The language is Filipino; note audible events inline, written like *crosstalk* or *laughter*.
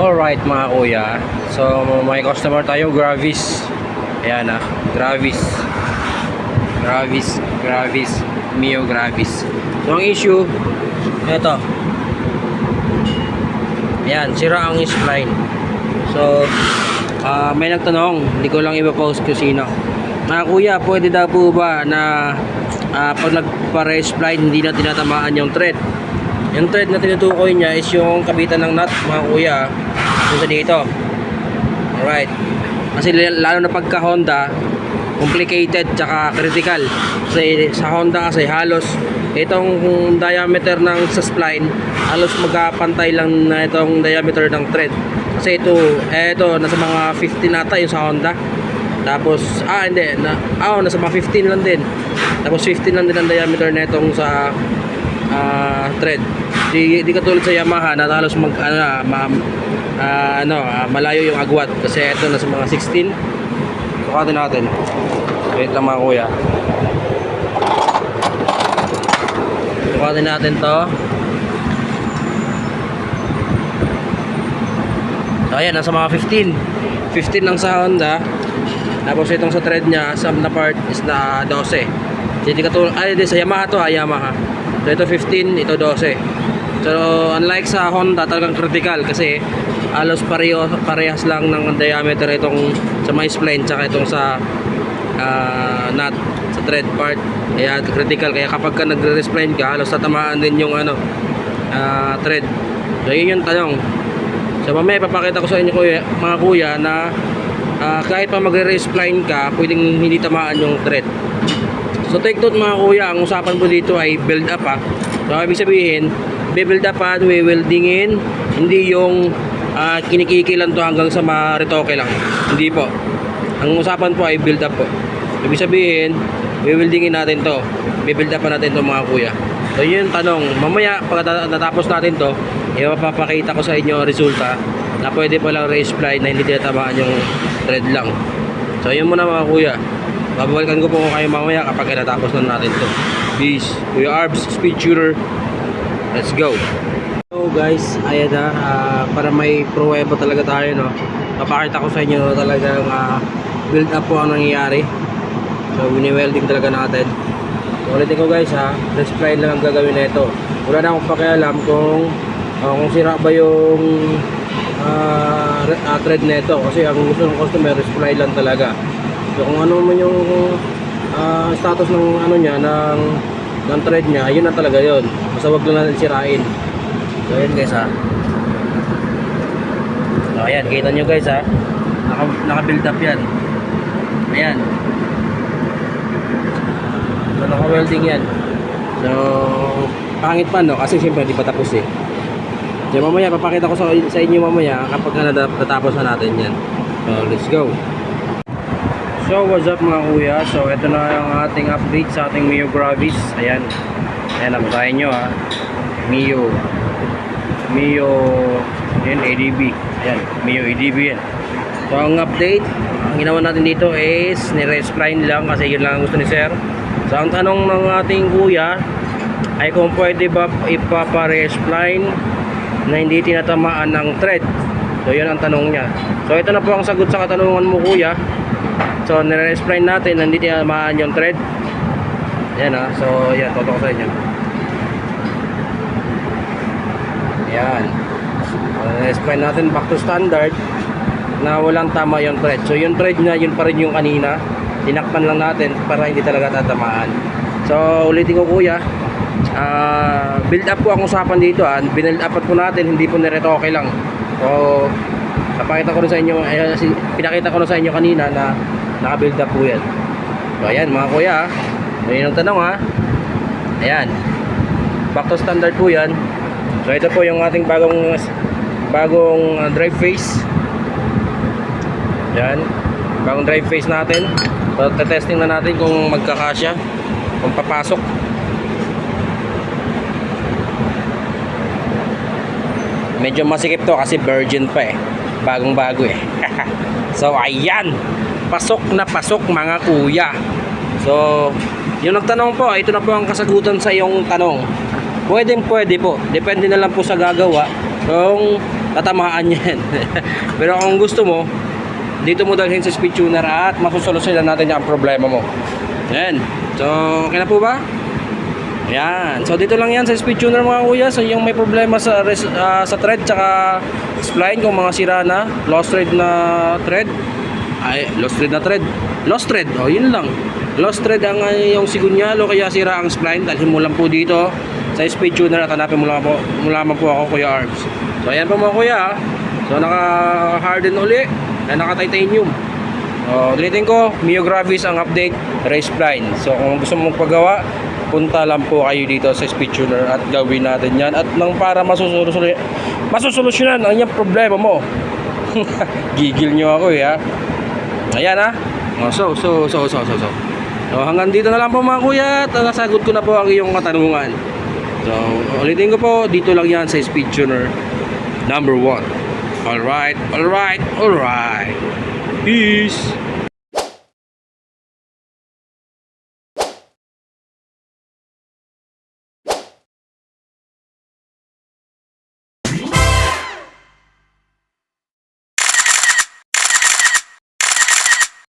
Alright mga kuya. So may customer tayo, Gravis. Ayan ah, Gravis. Gravis, Gravis, Mio Gravis. So ang issue, eto. Ayan, sira ang spline. So, ah, may nagtanong, hindi ko lang ipapost kung sino. Mga kuya, pwede daw po ba na ah, pag nagpa-spline hindi na tinatamaan yung thread? Yung thread na tinutukoy niya is yung kabitan ng nut, mga kuya, sa dito. Alright. Kasi lalo na pagka Honda, complicated tsaka critical. Kasi sa Honda kasi halos itong diameter ng sa spline, halos magkapantay lang na itong diameter ng thread. Kasi ito, eh, ito, nasa mga 15 nata yung sa Honda. Tapos, ah hindi, na, ah, nasa mga 15 lang din. Tapos 15 lang din ang diameter na itong sa ah, thread. Di, di katulad sa Yamaha na halos mag ano, na, ma, ah, ano, ah, malayo yung agwat kasi ito nasa mga 16. Sukatin natin. Wait lang mga kuya. Sukatin natin to. So ayan, nasa mga 15. 15 lang sa Honda. Tapos itong sa thread niya, sa na part is na 12. Hindi katulad, ay di sa Yamaha to, ah, Yamaha. So ito 15, ito 12. So unlike sa Honda, talagang critical kasi alos pareho, parehas lang ng diameter itong sa my spline tsaka itong sa ah, nut sa thread part. Kaya critical. Kaya kapag ka nagre-spline ka, halos tatamaan din yung ano, ah, thread. So yun yung tanong. So mamaya papakita ko sa inyo kuya, mga kuya na ah, kahit pa magre-spline ka, pwedeng hindi tamaan yung thread. So take note mga kuya, ang usapan po dito ay build up ha. So ibig sabihin, build up pa, weldingin, hindi yung uh, kinikikilan to hanggang sa maritoke lang. Hindi po. Ang usapan po ay build up po. Ibig sabihin, weldingin natin to. Build up pa natin to mga kuya. So yun tanong. Mamaya pag natapos natin to, ipapakita ko sa inyo ang resulta na pwede palang fly na hindi tinatamaan yung thread lang. So yun muna mga kuya. Babalikan ko po kayo mamaya kapag natapos na natin to. Peace. Kuya Arbs, speed shooter. Let's go. So guys, ayan na. ah, para may pruweba talaga tayo, no? Papakita ko sa inyo no, talagang ah, build up po ang nangyayari. So, wini-welding talaga natin. So, ulitin ko guys ha, let's fly lang ang gagawin na ito. Wala na akong pakialam kung ah, kung sira ba yung re- ah, thread na ito. Kasi ang gusto ng customer is fly lang talaga. So, kung ano man yung ah, status ng ano niya, ng, ng thread niya, yun na talaga yun. Basta wag lang natin sirain. So, ayan guys ha. So, ayan, kita nyo guys ha. Naka, naka-build up yan. Ayan. So, naka-welding yan. So, pangit pa no? Kasi siyempre di pa tapos eh. So, mamaya, papakita ko sa, sa inyo mamaya kapag na nata- natapos na natin yan. So, let's go. So, what's up mga kuya? So, ito na yung ating update sa ating Mio Gravis. Ayan. Ayan, nabasahin nyo ha. Mio. Mio. Ayan, ADB. Ayan, Mio ADB yan. So, ang update, ang ginawa natin dito is nire-spline lang kasi yun lang ang gusto ni sir. So, ang tanong ng ating kuya ay kung pwede ba ipapare-spline na hindi tinatamaan ng thread. So, yun ang tanong niya. So, ito na po ang sagot sa katanungan mo kuya. So, nire-spline natin na hindi tinatamaan yung thread. Yan ha. So, yan. Toto ko sa inyo. Yan. So, nire-spline natin back to standard na walang tama yung thread. So, yung thread na yun pa rin yung kanina. Tinakpan lang natin para hindi talaga tatamaan. So, ulitin ko kuya. Ah, build up po ang usapan dito ah. Binuild up po natin, hindi po niretoke lang. So, napakita ko rin sa inyo, eh, si- pinakita ko rin sa inyo kanina na naka-build up po yan. So, ayan mga kuya yun ang tanong ha. Ayan. Back to standard po yan. So, ito po yung ating bagong bagong ah, drive face. Yan. Bagong drive face natin. So, testing na natin kung magkakasya. Kung papasok. Medyo masikip to kasi virgin pa eh. Bagong bago eh. *laughs* so, ayan. Pasok na pasok mga kuya. So, yung nagtanong po, ito na po ang kasagutan sa iyong tanong. Pwedeng pwede po. Depende na lang po sa gagawa kung tatamaan *laughs* yan. Pero kung gusto mo, dito mo dalhin sa speed tuner at masusolusyonan natin yung problema mo. Yan. So, okay na po ba? Yan. So dito lang yan sa speed tuner mga kuya. So yung may problema sa ah, sa thread tsaka spline kung mga sira na, lost thread na thread. Ay, lost thread na thread. Lost thread. Oh, yun lang. Lost thread ang ah, yung sigunyalo kaya sira ang spline. Dalhin mo lang po dito sa speed tuner at hanapin mo lang po, mo lamang po ako Kuya Arms. So ayan po mga kuya. ah. So naka-harden uli. Na naka-titanium. Oh, ulitin ko, Mio Gravis ang update, race spline. So kung gusto mong paggawa, punta lang po kayo dito sa speed tuner at gawin natin yan at nang para masusolusyonan masusolusyonan ang yung problema mo. *laughs* Gigil nyo ako eh ha. Ayan ha. Oh, so so so so so so. So hanggang dito na lang po mga kuya at nasagot ko na po ang iyong katanungan. So ulitin ko po dito lang yan sa speed tuner number 1 alright alright alright. Peace